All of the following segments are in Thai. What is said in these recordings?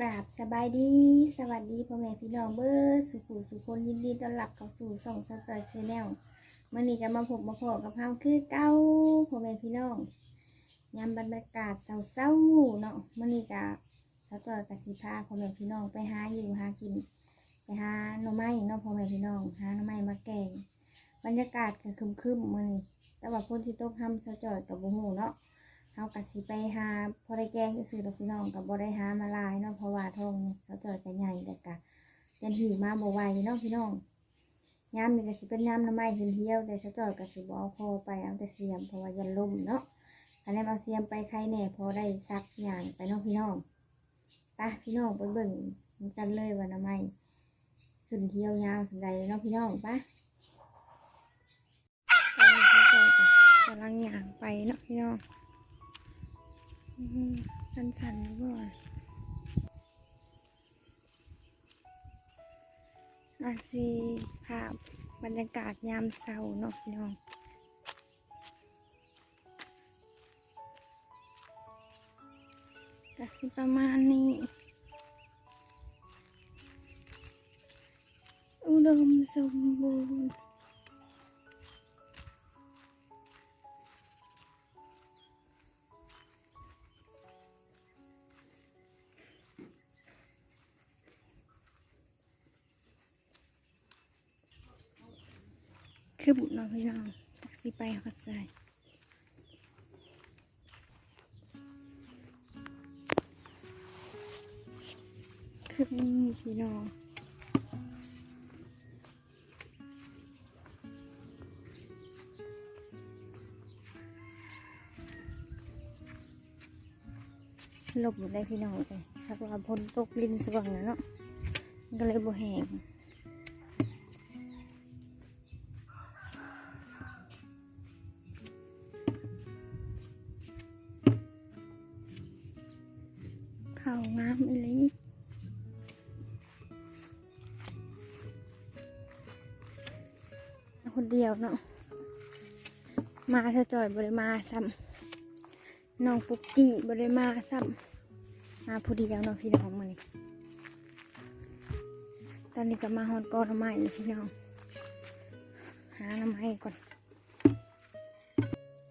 กราบสบายดี สวัสดีพ่อแม่พี่น้องเบอร์สุขุสุคนยินดีต้อนรับเข้าสู่ช่องสจอยชแนลเมื่อนี้ก็มาพบมาพอกับเฮาคือเก้าพ่อแม่พี่น้องยามบรรยากาศเศร้าๆเนาะเมื่อนี้ก็สจอยกับสิพาพ่อแม่พี่น้องไปหาอยู่หากิน ไปหาหน่อไม้เนาะพ่อแม่พี่น้องหาหน่อไม้มาแกงบรรยากาศก็คึมๆมื้อนี้แต่ว่าคนที่ตกทำสจอยกับบ่ฮู้เนาะ เฮากะสิไปหาพอได้แกงซื่อดอกพี่น้องกับบ่ได้หามาลายเนาะเพราะว่าทองเขาเจอจะใหญ่แต่กะยันหิวมาบ่ไหวเนาะพี่น้องยามนี่ก็สิเป็นยามน้ำไม้ขึ้นเที่ยวแต่เขาเจอก็สิบ่เอาพอไปเอาแต่เสียมเพราะว่ายันล่มเนาะอันนี้เอาเสียมไปใครแน่พอได้ซักอย่างไปเนาะพี่น้องไปพี่น้องไปเบิ่งกันเลยว่าน้ำไม้ขึ้นเที่ยวยาวสันใดเนาะพี่น้องปตอนนี้าเจอก็กำลังย่างไปเนาะพี่น้อง สันสันๆบ่อาซีภาพบรรยากาศยามเช้าเนาะพี่น้องก็สิประมาณนี้อุดมสมบูรณ์ คือบุญเนาะพี่น้องจักสิไปเข้าใจคือพี่น้องหลบอยู่ได้พี่น้องเลยถ้าว่าพ้นตกลินสว่างนะเนาะก็เลยบ่แห้ง เดียวเนาะ มาเธอจอยบริมาซ้ำน้องปุกกี้บริมาซ้ำมาผู้เดียวเนาะพี่น้องมานี่ตอนนี้ก็มาฮอดกอน้ำไม้พี่น้อง หาน้ำไม้ก่อน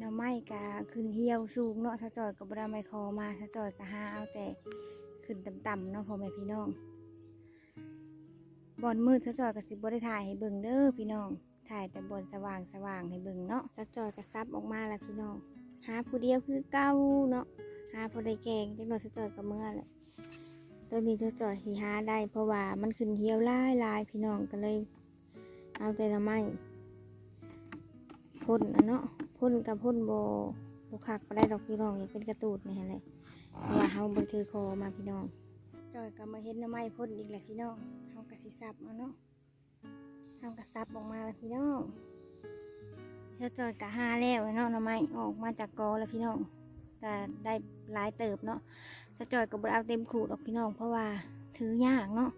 น้ำไม้กะขึ้นเหี่ยวสูงเนาะถ้าจอยกับบราไมคอมาถ้าจอยกะหาเอาแต่ขึ้นต่ำๆเนาะพ่อแม่พี่น้องบอลมืดถ้าจอยกับสิบ่ได้ถ่ายให้เบิ่งเด้อพี่น้อง ถ่ายแต่บอลสว่างสว่างให้เบิ่งเนาะถ้าจอยกระซับออกมาแล้วพี่น้อง หาผู้เดียวคือเก้าเนาะ หาผู้ใดแกงจังหน่อยถ้าจอยกับเมื่อแหละตัวนี้ถ้าจอยสิหาได้ เพราะว่ามันขึ้นเหี่ยวลายลายพี่น้องก็เลย เอาแต่ละไม้พ่นอะเนาะพ่นกับพ่นโบโบคักก็ได้ดอกพี่น้องอย่าเป็นกระตูดนี่แหละเพราะว่าเฮาบนถือคอมาพี่น้องจอยก็มาเห็นน้ำไม้พ่นอีกแหละพี่น้องเฮากะสิซับเอาเนาะ เฮากะซับออกมาแล้วพี่น้องเจ้าจอยกะหาแล้วเนาะน้ำไม้ออกมาจากกอแล้วพี่น้องก็ได้หลายเติบเนาะเจ้าจอยก็บ่ได้เอาเต็มขูดดอกพี่น้อง เพราะว่าถือยากเนาะ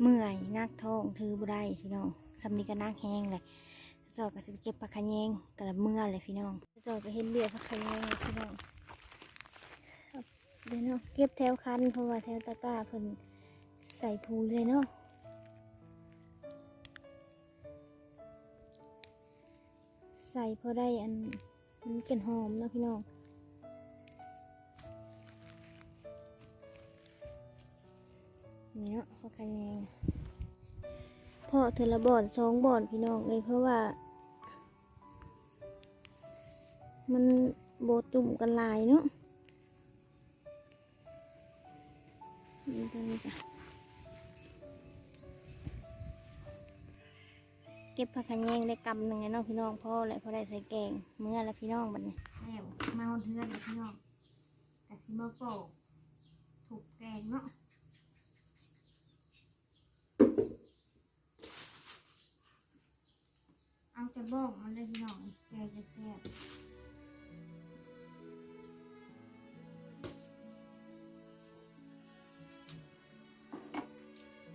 เมื่อยนักท้องถือบ่ได้พี่น้องสำนีก็นักแห้งเลยจอยก็สิเก็บผักขะแยงกระเมื่อเลยพี่น้องจอยก็เห็นเบี้ยผักขะแยงพี่น้องเดี๋ยวเนาะเก็บแถวคันเพราะว่าแถวตะกร้าเพิ่นใส่ปุ๋ยเลยเนาะ ใส่พอได้อันมันกลิ่นหอมเนาะพี่น้องนี่เนาะผักขะแยงเพาะเทอละบ่อนสองบ่อนพี่น้องเลยเพราะว่า มันโบจุ่มกันลายเนาะนี่ตรงนี้จ้ะ ก็บผักขะแยงได้กำหนึ่งไงเนาะพี่น้องพ่อแหละพอได้ใส่แกงเมื่อแล้วพี่น้องบัดนี้แล้วมาเอาเทือนเลยพี่น้องกะสิมาโปถูกแกงเนาะเอาจะบอกมันเลยพี่น้องแกจะแซ่บ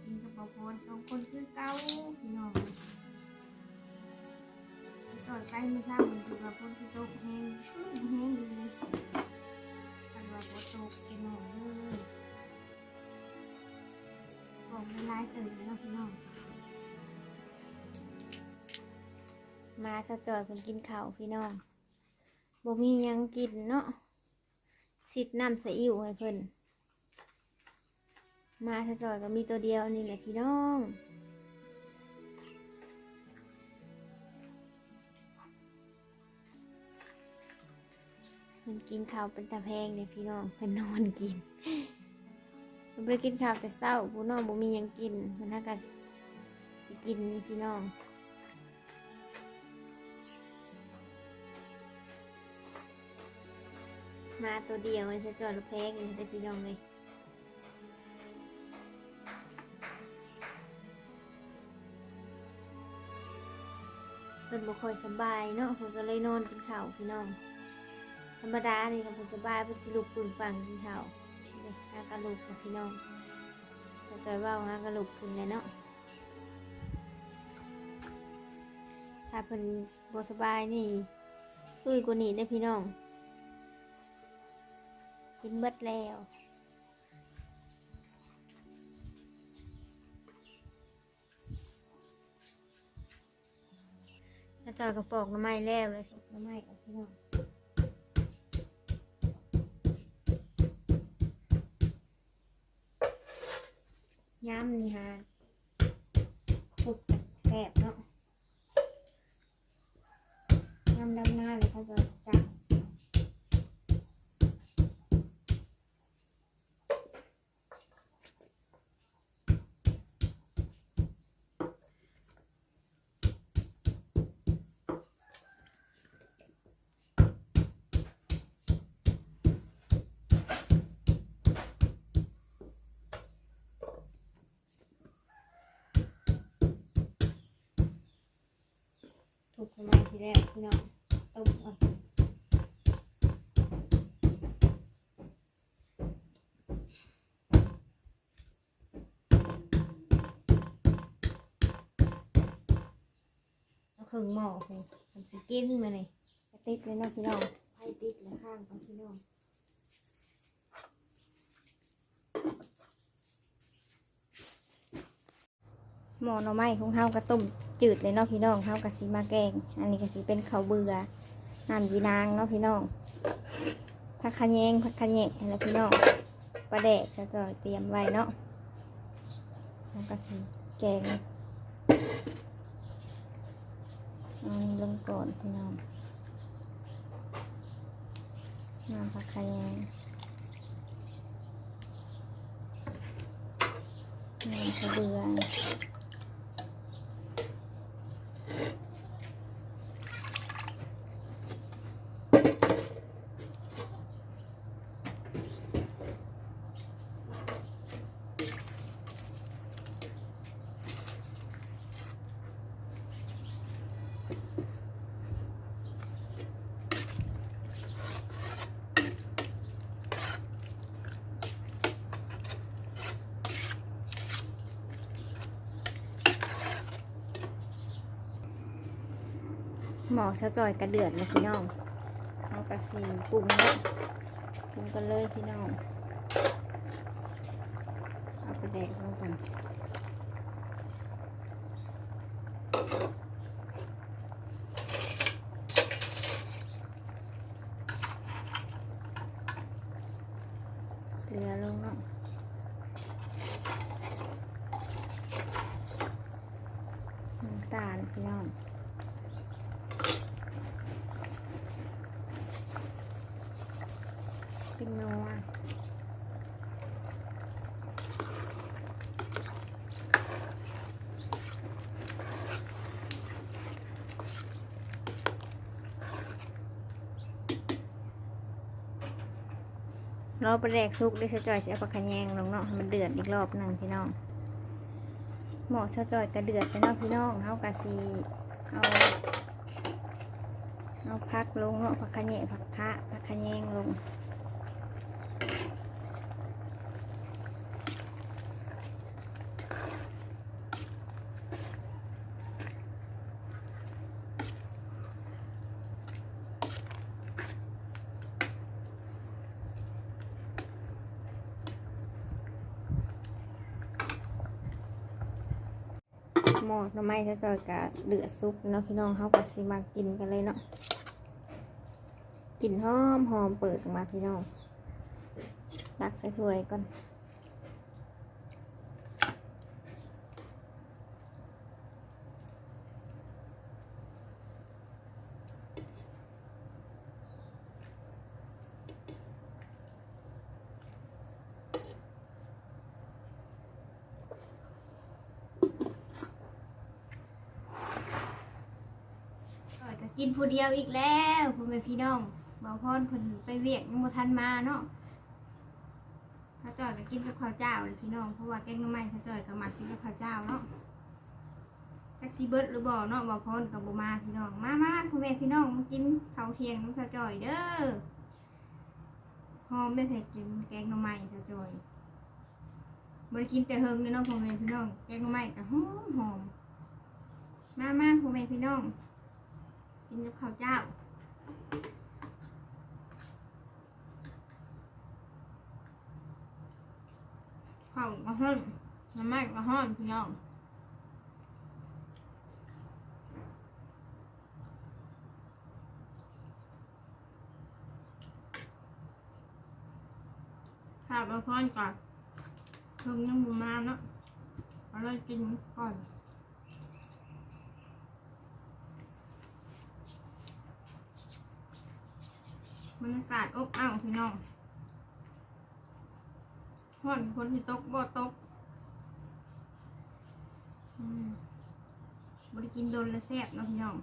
กินกับปอพรสองคนคือเก้า พี่น้องต่อใกล้ไม่ทราบมันคือว่าพ้นที่โต๊ะแห้งแห้งอยู่เลยคันว่าโบโต๊ะพี่น้องเลยเติมเนาะพี่น้องมาสะจอยเพิ่นกินข้าวพี่น้องบ่มียังกินเนาะสิดน้ำใส่อิ่วให้เพิ่นมาสะจอยก็มีตัวเดียวนี่แหละพี่น้อง กินข้าวเป็นตาแพงเลยพี่น้องเพิ่นนอนกินเพิ่นไปกินข้าวแต่เช้าผู้น้องบ่มีหยังกินเพิ่นหากันกินนี่พี่น้องมาตัวเดียวเลยจะจอดรถแพงเลยแต่พี่น้องเลยเพิ่นบ่ค่อยสบายเนาะเพิ่นก็เลยนอนกินข้าวพี่น้อง ธรรมดานี่ก็เพิ่นสบายเพิ่นสิลุกปึงฟังกินข้าวนี่หากระลุกกับพี่น้องเข้าใจว่าหากระลุกขึ้นแล้วเนาะถ้าเพิ่นบสบายนี่ตุ้ยกว่านี้ได้พี่น้อง กินเบิดแล้วถ้าจอยกระปอกน้ำไม้แล้วเลยสิน้ำไม้เอาพี่น้อง ย้ำนี่ฮะพุดแสบเนาะย้ำดำหน้าเลยเขาจะ จับถูกมาทีแรกพี่น้องต้มก่อนเครึ่งหม้อคุณผมสิกินมาเลยติดเลยนะพี่น้องให้ติดเลยข้างของพี่น้องหม้อหน่อไม้ของเฮากระต้ม จืดเลยเนาะพี่น้องเฮากะสีมาแกง อันนี้ก็สีเป็นข้าวเบื่อน้ำยีนางเนาะพี่น้องผักขะแยงผักขะแยงแล้วพี่น้องปลาแดกก็เตรียมไว้เนาะเฮากะสีแกงอันลงก่อนพี่น้องน้ำผักขะแยงน้ำข้าวเบื่อ มอสะจอยกระเดือดนะพี่น้องเอากระสีปรุงเลยปรุงกันเลยพี่น้อง เอาไปแดกลงกันเกลือลงเนาะน้ำตาลพี่น้อง เป็นนัว รอปแดกซุกได้สะจอยเสียปลาขะแยงลงเนาะมันเดือดอีกรอบหนึ่งพี่น้องหมอสะจอยกระเดือดไปเนาะพี่น้องเฮากะซีเอาเอาพักลงเนาะผักขะแยงผักคะผักขะแยงลง หม้อน้ำไม้จะจอยกะเดือดซุปเนาะพี่น้องเขาก็สิมากินกันเลยเนาะกลิ่นหอมหอมเปิดออกมาพี่น้องตักใส่ถ้วยก่อน กินผู้เดียวอีกแล้วพ่อแม่พี่น้องเบาพรเพิ่นไปเวียกยังบ่ทันมาเนาะถ้าจอยก็กินกับข้าวเจ้าเลยพี่น้องเพราะว่าแกงหน้ำไม้ถ้าจอยก็มักกินกับข้าวเจ้าเนาะแท็กซี่เบิร์ดหรือบ่เนาะบ่พรกับบ่มาพี่น้องมามาพ่อแม่พี่น้องมากินข้าวเที่ยงน้ำสะจอยเด้อหอมได้ใส่กินแกงหน่อไม้สะจอยบ่ได้กินแต่เฮิงเลยเนาะพ่อแม่พี่น้องแกงหน่อไม้ก็หอมหอมมามาพ่อแม่พี่น้อง กินกับข้าวเจ้าข้าวก็ฮ้อนน่อไม้ก็ฮ้อนพี่น้องข้าวมาพอนก่อนเพิ่งยังบุมาเนาะเอาเลยกินก่อน บรรยากาศอบอ้าวพี่น้องห่อนคนที่ตกบ่ตกบริกินโดนและแซ่บเนาะพี่น้อง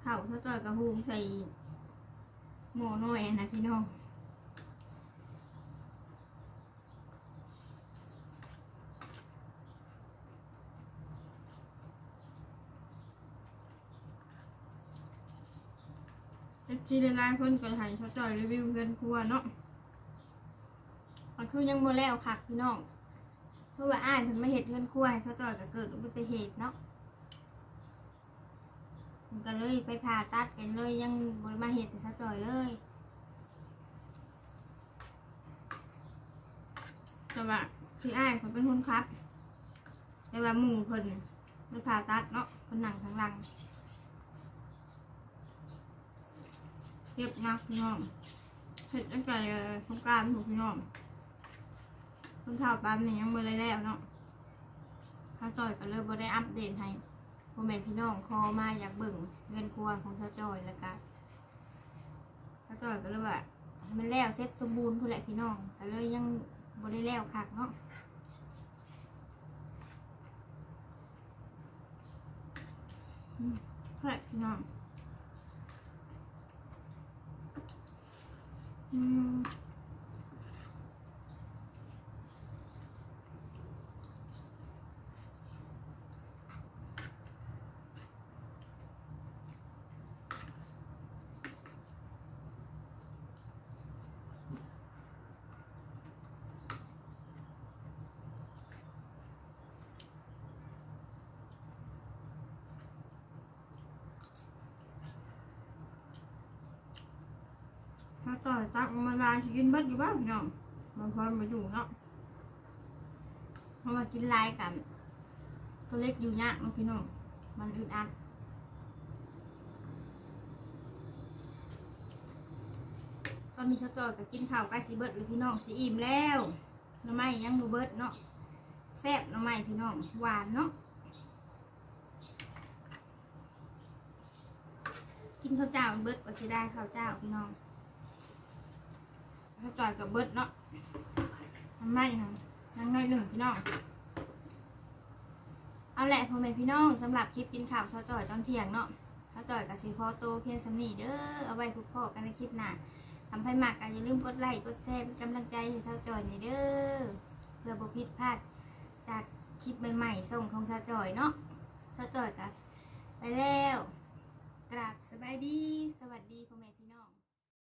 เข้าวถ้าต่อยกระหูมใส่หม้อน้อยนะพี่น้อง เอฟซีหลายๆคนก็ให้เขาจ่อยรีวิวเงินครัวเนาะมันคือยังโมแล้วค่ะพี่น้องเพราะว่าอ้ายเพิ่นมาเห็ดเงินครัวให้เขาจ่อยก็เกิดอุบัติเหตุเนาะมันก็เลยไปผ่าตัดกันเลยยังบริมาเห็ดให้เขาจ่อยเลยแต่ว่าพี่อ้ายเขาเป็นคนครับ แต่ว่าหมู่เพิ่นไปผ่าตัดเนาะเพิ่นหนังทางหลัง เรียบนักพี่น้องเห็ดตั้งแต่สงการถูกพี่น้องคนข่าวปั๊มนี่ยังไม่ได้แล้วเนาะข้าจอยก็เลยบ่ได้อัปเดตให้พ่อแม่พี่น้องคอมาอยากเบิ่งเงินครัวของข้าจอยแล้วก็ข้าจอยก็เลยว่ามันแล้วเสร็จสมบูรณ์พู้นแหละพี่น้องก็เลยยังบ่ได้แล้วคักเนาะอืมพู้นแหละพี่น้อง อืาต่อยตักมาลายสิกินเบิดอยู่บ้างพี่น้องมันพอมาอยู่เนาะเพราะว่ากินลายกัน ตัวเล็กอยู่ยากเนาะพี่น้องมันอึดอัดตอนนี้เขาต่อยกับกินข้าวใกล้สิเบิดหรือพี่น้องสิอิ่มแล้วหน้ำไม้ยังบ่เบิดเนาะแซ่บหน้ำไม้พี่น้องหวานเนาะกินข้าวเจ้าเบิดก็สิได้ข้าวเจ้าพี่น้อง ถ้าจ่อยกับเบิร์ดเนาะทำไมนะนั่งน้อยหนึ่งพี่น้อง เอาแหละพ่อแม่พี่น้องสำหรับคลิปกินข้าวเช้าจ่อยตอนเที่ยงเนาะเช้าจ่อยกับสีคอโตวเพียงสำนีเด้อ เอาไว้พบพ่อกันในคลิปหน้าทำให้มากกันอย่าลืมกดไลค์กดแชร์เป็นกำลังใจให้เช้าจอยหน่อยเด้อ เพื่อบ่ผิดพลาดจากคลิปใหม่ๆส่งของเช้าจ่อยเนาะเช้าจ่อยกับไปแล้ว กราบสบายดี สวัสดีพ่อแม่